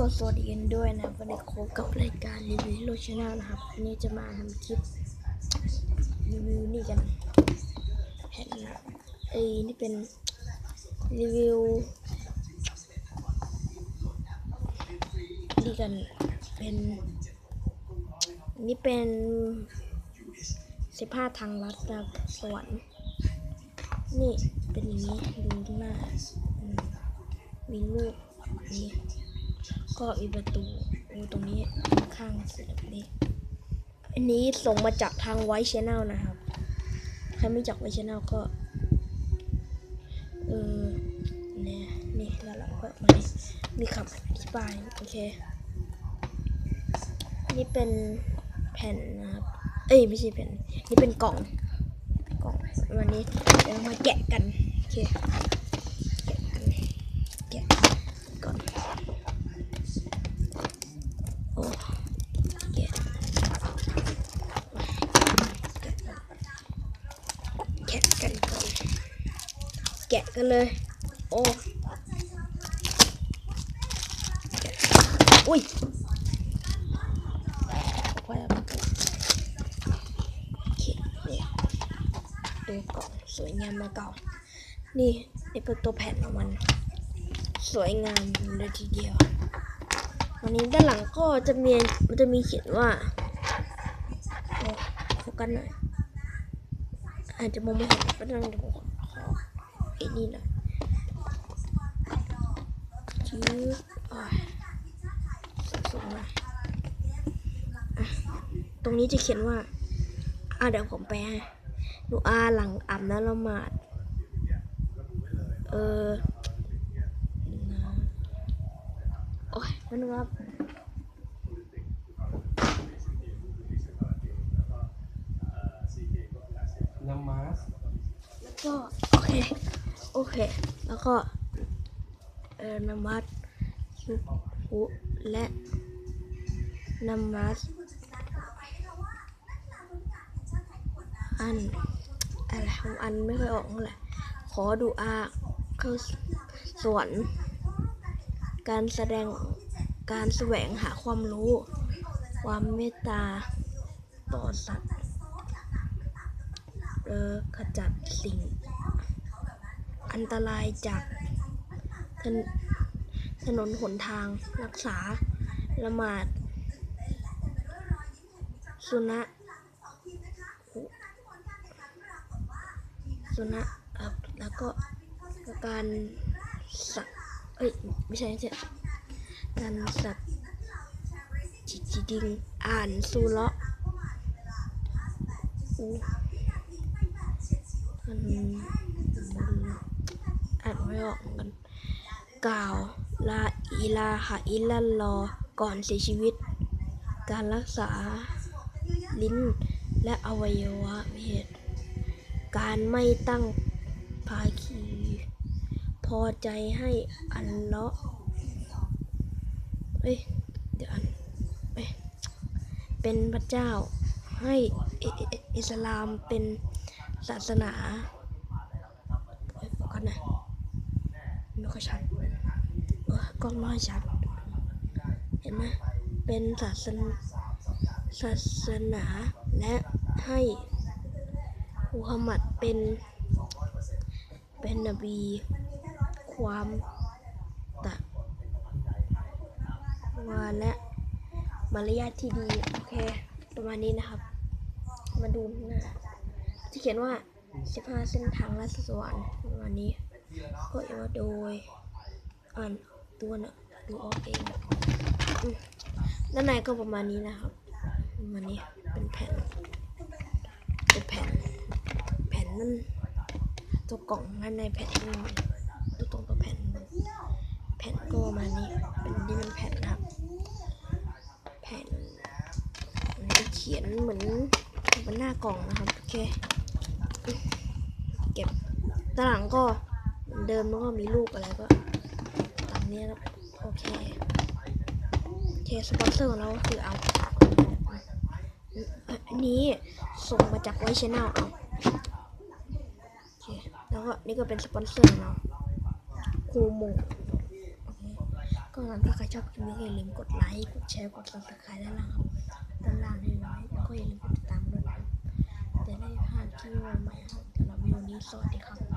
ก็สวัสดีกันด้วยนะวันนี้พบกับรายการรีวิวโลชแนลนะครับวันนี้จะมาทำคลิปรีวิวนี่กันแผ่นนะเอ้นี่เป็นรีวิวนี่กันเป็นนี่เป็นสิบห้าทางลัดนะครับสวรรค์นี่เป็นอย่างนี้ดูหน้ามีรูปนี่ ก็มีประตูดูตรงนี้ข้างๆแบบนี้ อันนี้ส่งมาจากทางไวท์ชแนลนะครับ ใครไม่จากไวท์ชแนลก็ เออเนี่ยนี่แล้วเราก็มามีคำอธิบาย โอเค นี่เป็นแผ่นนะครับ เอ้ย ไม่ใช่แผ่น นี่เป็นกล่อง กล่อง วันนี้เดี๋ยวมาแกะกัน โอเค แกะกัน แกะก่อน โอ้แกะแกะกันก่อนแกะกันเลย โอ้แกะอุ้ยพอแล้วโอเคเนี่ยตัวกล่องสวยงามมาเก่า นี่นี่เป็นตัวแผ่นของมัน สวยงามเลยทีเดียววันนี้ด้านหลังก็จะมีมันจะมีเขียนว่าโอ้โฟกัสหน่อย อาจจะมองไม่เห็นก็ต้องเดี๋ยวผมขอไอ้นี่หน่อยชื้ออ่อยสูงๆหน่อยตรงนี้จะเขียนว่า อะเดี๋ยวผมแปลให้ดูอาหลังอาบน้ำละหมาด เออโอ้ยนั่นครั นามาสแล้วก็โอเค โอเค แล้วก็เออนมัสซุปุและนามัสอันอะไรของอันไม่ค่อยออกเท่าไหร่ขอดูอาเข้าสวรรค์การแสดงการแสวงหาความรู้ ความเมตตาต่อสัตว์ เออขจัดสิ่งอันตรายจากถนถนนหนทางรักษาละหมาด สุนัขสุนัขครับแล้วก็การสัตว์เอ้ยไม่ใช่ไม่ใช่การสัตว์จิจิดิงอ่านซูเลาะอู มันอ่านไม่ออกกัน กล่าวลาอิลาฮะอิลลัลลอก่อนเสียชีวิต การรักษาลิ้นและอวัยวะเพศการไม่ตั้งภาคี พอใจให้อัลเลาะเอ้ยเดี๋ยวอันเอ้ยเป็นพระเจ้าให้อิสลามเป็น ศาสนาเอ้ยก่อนนะไม่ค่อยชัดเออกล้องไม่ค่อยชัด เห็นไหมเป็นศาสนาศาสนาและให้มุฮัมมัดเป็นเป็นนบีความตะวาและมารยาทที่ดี โอเค ประมาณนี้นะครับ มาดูหน้า ที่เขียนว่า 15 เส้นทางลัดสวรรค์ประมาณนี้ก็เอว่าโดยอ่านตัวน่ะดูออกเองด้านในก็ประมาณนี้นะครับประมาณนี้เป็นแผ่นเป็นแผ่น แผ่นนั่นตัวกล่องด้านในแผ่นนั่ตัวตรงตัวแผ่นแผ่นก็ประมาณนี้เป็นนี่เป็นแผ่นนะครับ แผ่นเขียนเหมือนบนหน้ากล่องนะครับโอเค เก็บตารางก็เดิมแล้วก็มีลูกอะไรก็ตามนี้แล้วโอเคโอเคสปอนเซอร์ของเราคือเอาอันนี้ส่งมาจากไวชแนลเอาแล้วก็นี่ก็เป็นสปอนเซอร์เราครูมุงก็งั้นถ้าใครชอบคลิปนี้ก็อย่าลืมกดไลค์ กดแชร์ กดซับสไครต์ด้านล่างครับด้านล่างให้ไว้แล้วก็อย่าลืมกดติดตามด้วย ได้ผ่านที่ใหม่ๆสำหรับวิดีโอนี้สวัสดีครับ